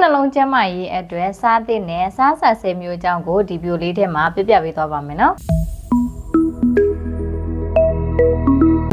နှလုံးကျန်းမာရေးအတွက်စားသင့်တဲ့စားဆက်ဆဲမျိုးအကြောင်းကိုဒီဗီဒီယိုလေးထဲမှာပြပြပေးသွားပါမယ်နော်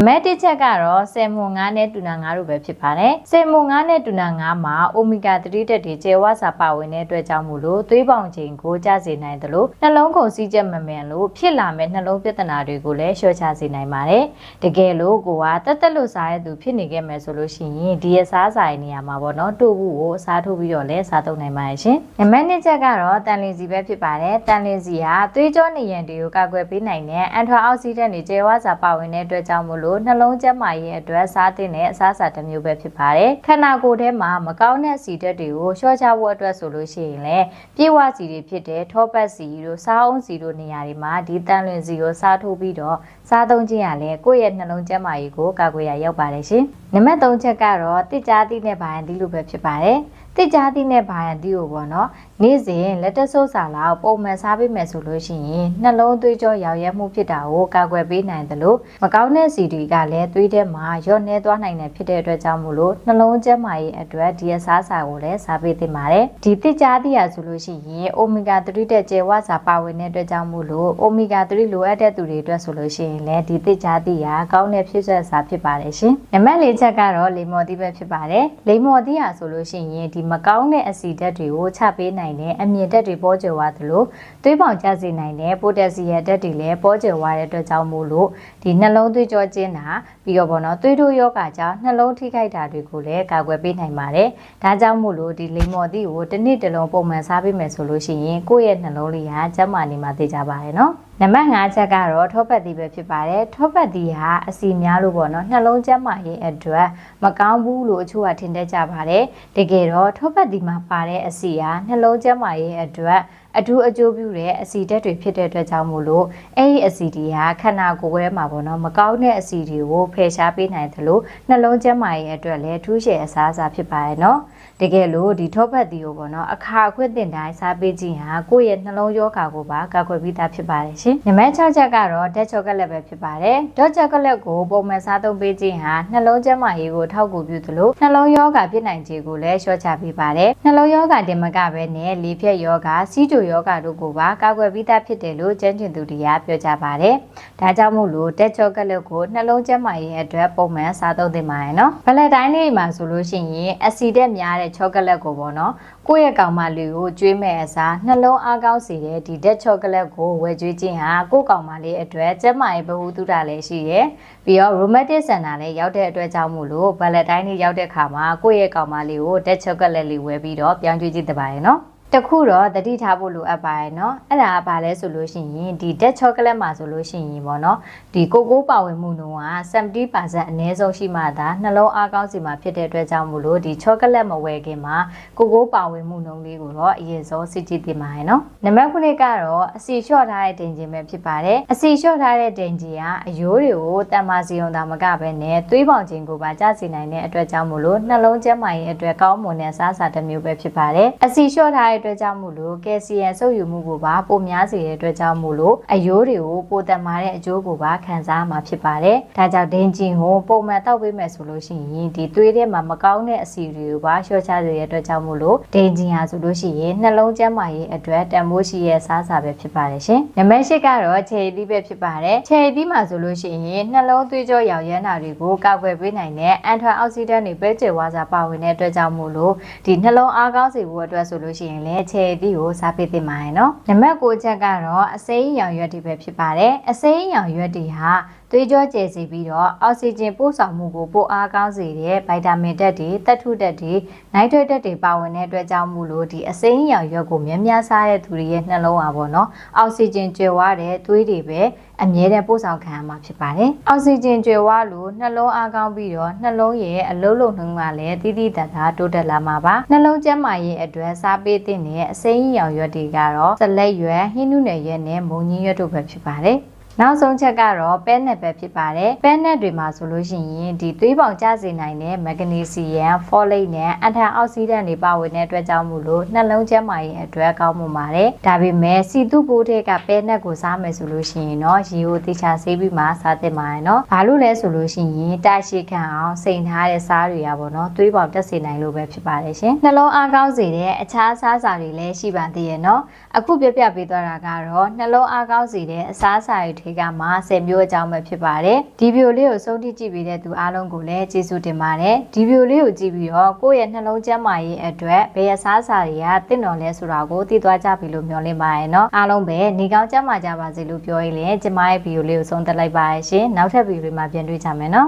မက်တစ်ချက်ကတော့ဆယ်မွန်9နဲ့တူနာ9တို့ပဲဖြစ်ပါတယ်။ဆယ်မွန်9နဲ့တူနာ9မှာအိုမီဂါ3ဓာတ်တွေကျေဝါစာပါဝင်တဲ့အတွက်ကြောင့်မို့လို့သွေးပေါင်ချိန်ကိုကျစေနိုင်တယ်လို့နှလုံးကုန်စည်းချက်မမှန်လို့ဖြစ်လာမဲ့နှလုံးပြဿနာတွေကိုလည်းလျှော့ချစေနိုင်ပါတယ်။တကယ်လို့ကိုကတက်တက်လို့စားရသူဖြစ်နေခဲ့မယ်ဆိုလို့ရှိရင်ဒီအစားဆိုင်နေရာမှာပေါ့နော်တို့ဘူးကိုအစားထိုးပြီးတော့လည်းစားသုံးနိုင်ပါတယ်ရှင်။နံပါတ်2ချက်ကတော့တန်လင်းစီပဲဖြစ်ပါတယ်။တန်လင်းစီဟာသွေးကြောနေရန်တွေကိုကာကွယ်ပေးနိုင်တဲ့အန်ထရာအောက်ဆီဒန့်တွေကျေဝါစာပါဝင်တဲ့အတွက်ကြောင့်မို့လို့နှလုံးကျန်းမာရေးအတွက်စားသင့်တဲ့အစားအစာတစ်မျိုးပဲဖြစ်ပါတယ်ခန္ဓာကိုယ်ထဲမှာမကောင်းတဲ့စီဓာတ်တွေကိုလျှော့ချဖို့အတွက်ဆိုလို့ရှိရင်လည်းပြေဝစီတွေဖြစ်တဲ့ထောပတ်စီတို့စားအုံးစီတို့နေရာတွေမှာဒီတန်လွင်စီကိုစားထိုးပြီးတော့စားသုံးခြင်းရလဲကိုယ့်ရဲ့နှလုံးကျန်းမာရေးကိုကာကွယ်ရရောက်ပါတယ်ရှင်နံပါတ်3ချက်ကတော့တစ်ကြားသီးနဲ့ဗာယန်သီးလိုပဲဖြစ်ပါတယ် တစ်ကြားသီးနဲ့ဗာယန်သီးကိုပေါ့နော်နေ့စဉ်လက်တဆုပ်စာလောက်ပုံမှန်စားပေးမယ်ဆိုလို့ရှိရင်နှလုံးသွေးကြောရောက်ရဲမှုဖြစ်တာကိုကာကွယ်ပေးနိုင်တယ်လို့မကောင်းတဲ့စီတွေကလည်းသွေးထဲမှာရော့နေသွားနိုင်တယ်ဖြစ်တဲ့အတွက်ကြောင့်မို့လို့နှလုံးကျန်းမာရေးအတွက်ဒီအစားအစာကိုလည်းစားပေးသင့်ပါတယ်ဒီတစ်ကြားသီးရဆိုလို့ရှိရင်အိုမီဂါ3တဲ့ကျေဝစာပါဝင်တဲ့အတွက်ကြောင့်မို့လို့အိုမီဂါ3လိုအပ်တဲ့သူတွေအတွက်ဆိုလို့ရှိရင်လည်းဒီတစ်ကြားသီးရကောင်းတဲ့ဖြစ်ဆက်စာဖြစ်ပါတယ်ရှင်နံပါတ်၄ချက်ကတော့လေမော်သီးပဲဖြစ်ပါတယ်လေမော်သီးရဆိုလို့ရှိရင်ဒီမကောင်းတဲ့အဆီဓာတ်တွေကိုချပေးနိုင်တဲ့အမြင့်ဓာတ်တွေပေါ်ကျသွားသလိုသွေးပေါင်ကျစေနိုင်တဲ့ပိုတက်ဆီယမ်ဓာတ်တွေလည်းပေါ်ကျသွားတဲ့အတွက်ကြောင့်မို့လို့ဒီနှလုံးသွေးကြောကျဉ်တာပြီးတော့ဘောနော်သွေးတိုးယောဂကြောင့်နှလုံးထိခိုက်တာတွေကိုလည်းကာကွယ်ပေးနိုင်ပါတယ်။ဒါကြောင့်မို့လို့ဒီလိမ္မော်သီးကိုတစ်နေ့တစ်လုံးပုံမှန်စားပေးမယ်ဆိုလို့ရှိရင်ကိုယ့်ရဲ့နှလုံးလေးဟာကျန်းမာနေမှာသိကြပါတယ်နော်။ နံပါတ်5ချက်ကတော့ထောပတ်သီးပဲဖြစ်ပါတယ်ထောပတ်သီးဟာအစီများလို့ပေါ့နော်နှလုံးကျန်းမာရေးအတွက်မကောင်းဘူးလို့အချို့ကထင်တတ်ကြပါတယ်တကယ်တော့ထောပတ်သီးမှာပါတဲ့အစီဟာနှလုံးကျန်းမာရေးအတွက် အထူးအကျိုးပြုတဲ့အစီဓာတ်တွေဖြစ်တဲ့အတွက်ကြောင့်မို့လို့အဲ့ဒီအစီတွေဟာခန္ဓာကိုယ်ထဲမှာပေါ့နော်မကောင်းတဲ့အစီတွေကိုဖယ်ရှားပေးနိုင်သလိုနှလုံးကျန်းမာရေးအတွက်လည်းထူးရှယ်အစားအစာဖြစ်ပါရဲ့နော်တကယ်လို့ဒီထောပတ်သီးကိုပေါ့နော်အခါအခွင့်တင်တိုင်းစားပေးခြင်းဟာကိုယ့်ရဲ့နှလုံးရောဂါကိုပါကာကွယ်ပြီးသားဖြစ်ပါတယ်ရှင်နံပါတ်6ချက်ကတော့ဓာတ်ချောကလက်ပဲဖြစ်ပါတယ်ဓာတ်ချောကလက်ကိုပုံမှန်စားသုံးပေးခြင်းဟာနှလုံးကျန်းမာရေးကိုထောက်ကူပြုသလိုနှလုံးရောဂါဖြစ်နိုင်ခြင်းကိုလည်းလျှော့ချပေးပါတယ်နှလုံးရောဂါတင်မကပဲနဲ့လေဖြတ်ရောဂါစီးကြိုရောဂါတို့ကိုပါကာကွယ်ပြီးသားဖြစ်တယ်လို့ကျန်းကျင်သူတွေကပြောကြပါတယ်ဒါကြောင့်မို့လို့ဓာတ်ချောကလက်ကိုနှလုံးကျန်းမာရေးအတွက်ပုံမှန်စားသုံးသင့်ပါတယ်နော်ဘလက်တိုင်းလေးမှာဆိုလို့ရှိရင်အဆီဓာတ်များတဲ့ချောကလက်ကိုပေါ့နော်ကိုယ့်ရဲ့ကောင်မလေးကိုကျွေးမဲ့အစားနှလုံးအားကောင်းစေတဲ့ဒီဓာတ်ချောကလက်ကိုဝယ်ကျွေးခြင်းဟာကိုယ့်ကောင်မလေးအတွက်ကျန်းမာရေးဗဟုသုတလည်းရှိရယ်ပြီးတော့ romantic center လည်းရောက်တဲ့အတွက်ကြောင့်မို့လို့ valentine နေ့ရောက်တဲ့ခါမှာကိုယ့်ရဲ့ကောင်မလေးကိုဓာတ်ချောကလက်လေးဝယ်ပြီးတော့ပြောင်းကျွေးကြည့်တပါရဲ့နော် တခုတော့တတိထားဖို့လိုအပ်ပါရဲ့เนาะအဲ့ဒါကဘာလဲဆိုလို့ရှိရင်ဒီ dead chocolate မှာဆိုလို့ရှိရင်ပေါ့เนาะဒီကိုကိုပါဝင်မှုနှုန်းက70%အနည်းဆုံးရှိမှသာနှလုံးအားကောင်းစီမှာဖြစ်တဲ့အတွက်ကြောင့်မို့လို့ဒီ chocolate မဝယ်ခင်မှာကိုကိုပါဝင်မှုနှုန်းလေးကိုတော့အရင်ဆုံးစစ်ကြည့်တင်ပါရဲ့เนาะနံပါတ်9ကတော့အစီလျှော့ထားတဲ့တင်ခြင်းပဲဖြစ်ပါတယ်အစီလျှော့ထားတဲ့တင်ခြင်းကအယိုးတွေကိုတန်မာစီုံတာမကပဲနဲ့သွေးပေါင်ခြင်းကိုပါကျစီနိုင်တဲ့အတွက်ကြောင့်မို့လို့နှလုံးကျန်းမာရေးအတွက်ကောင်းမွန်တဲ့စားစာတစ်မျိုးပဲဖြစ်ပါတယ်အစီလျှော့ထားတဲ့ ့အတွက်ကြောင့်မို့လို့ကယ်ဆီယမ်စုပ်ယူမှုကိုပါပိုများစေတဲ့အတွက်ကြောင့်မို့လို့အယိုးတွေကိုပိုတန်မာတဲ့အကျိုးကိုပါခံစားမှာဖြစ်ပါတယ်။ဒါကြောင့်ဒင်းဂျင်ကိုပုံမှန်တောက်ပေးမယ်ဆိုလို့ရှိရင်ဒီသွေးထဲမှာမကောင်းတဲ့အဆီတွေကိုပါလျှော့ချစေတဲ့အတွက်ကြောင့်မို့လို့ဒင်းဂျင်ဟာဆိုလို့ရှိရင်နှလုံးကျန်းမာရေးအတွက်တန်ဖိုးရှိရဲ့စားစာပဲဖြစ်ပါတယ်ရှင်။နံပါတ်၈ကတော့ချယ်ရီသီးပဲဖြစ်ပါတယ်။ချယ်ရီသီးမှာဆိုလို့ရှိရင်နှလုံးသွေးကြောရောင်ရမ်းတာတွေကိုကာကွယ်ပေးနိုင်တဲ့အန်ထရာအောက်ဆီဒန့်တွေပဲကျဝါစာပါဝင်တဲ့အတွက်ကြောင့်မို့လို့ဒီနှလုံးအားကောင်းစေဖို့အတွက်ဆိုလို့ရှိရင်လည်းချယ်ရီသီးကိုစားပေးသင့်ပါတယ်နော်နံပါတ်9ချက်ကတော့အစိမ်းရောင်ရွက်တွေပဲဖြစ်ပါတယ်အစိမ်းရောင်ရွက်တွေဟာသွေးကြောကျယ်စေပြီးတော့အောက်ဆီဂျင်ပို့ဆောင်မှုကိုပိုအားကောင်းစေတဲ့ဗိုက်တာမင်ဓာတ်တွေတက်ထုဓာတ်တွေနိုင်ထရတ်ဓာတ်တွေပါဝင်တဲ့အတွက်ကြောင့်မို့လို့ဒီအစိမ်းရောင်ရွက်ကိုများများစားတဲ့သူတွေရဲ့နှလုံးပါပေါ့နော်အောက်ဆီဂျင်ကျွယ်ဝတဲ့သွေးတွေပဲအမြဲတမ်းပို့ဆောင်ခံရမှာဖြစ်ပါတယ်။အောက်ဆီဂျင်ကျွယ်ဝလို့နှလုံးအားကောင်းပြီးတော့နှလုံးရဲ့အလုံးလုံးနှုံးကလည်းတိတိတတ်တာတိုးတက်လာမှာပါ။နှလုံးကျန်းမာရေးအတွက်စားပေးတဲ့အစိမ်းရောင်ရွက်တွေကတော့စလက်ရွက်၊ဟင်းနုနယ်ရွက်နဲ့မုံညင်းရွက်တို့ပဲဖြစ်ပါတယ်။ နောက်ဆုံးချက်ကတော့ပဲနက်ပဲဖြစ်ပါတယ်ပဲနက်တွေမှာဆိုလို့ရှိရင်ဒီသွေးပေါင်ကျစေနိုင်တဲ့မက်ဂနီဆီယမ်ဖောလိတ်နဲ့အန်တိုင်အောက်ဆီဒန့်တွေပါဝင်တဲ့အတွက်ကြောင့်မို့လို့နှလုံးကျန်းမာရေးအတွက်ကောင်းမှုပါတယ်ဒါပေမဲ့စီတုပိုးတွေကပဲနက်ကိုစားမယ်ဆိုလို့ရှိရင်တော့ရေကိုတေချာဆေးပြီးမှစားသင့်ပါတယ်နော်ဘာလို့လဲဆိုလို့ရှိရင်တာရှိခံအောင်စိန်ထားတဲ့စားတွေရပါတော့သွေးပေါင်တက်စေနိုင်လို့ပဲဖြစ်ပါတယ်ရှင်နှလုံးအားကောင်းစေတဲ့အခြားအစားအစာတွေလည်းရှိပါသေးရဲ့နော်အခုပြပြပေးသွားတာကတော့နှလုံးအားကောင်းစေတဲ့အစားအစာတွေထဲကမှ10မျိုးအကြောင်းပဲဖြစ်ပါတယ်ဒီဗီဒီယိုလေးကိုဆုံးထိကြည့်ပေးတဲ့သူအားလုံးကိုလည်းကျေးဇူးတင်ပါတယ်ဒီဗီဒီယိုလေးကိုကြည့်ပြီးတော့ကိုယ့်ရဲ့နှလုံးကျန်းမာရေးအတွက်ဘယ်အစားအစာတွေကတင့်တော်လဲဆိုတာကိုသိသွားကြပြီလို့မျှော်လင့်ပါတယ်နော်အားလုံးပဲနေကောင်းကျန်းမာကြပါစေလို့ပြောရင်းလည်းကျမရဲ့ဗီဒီယိုလေးကိုဆုံးသက်လိုက်ပါရရှင်နောက်ထပ်ဗီဒီယိုလေးမှာပြန်တွေ့ကြမယ်နော်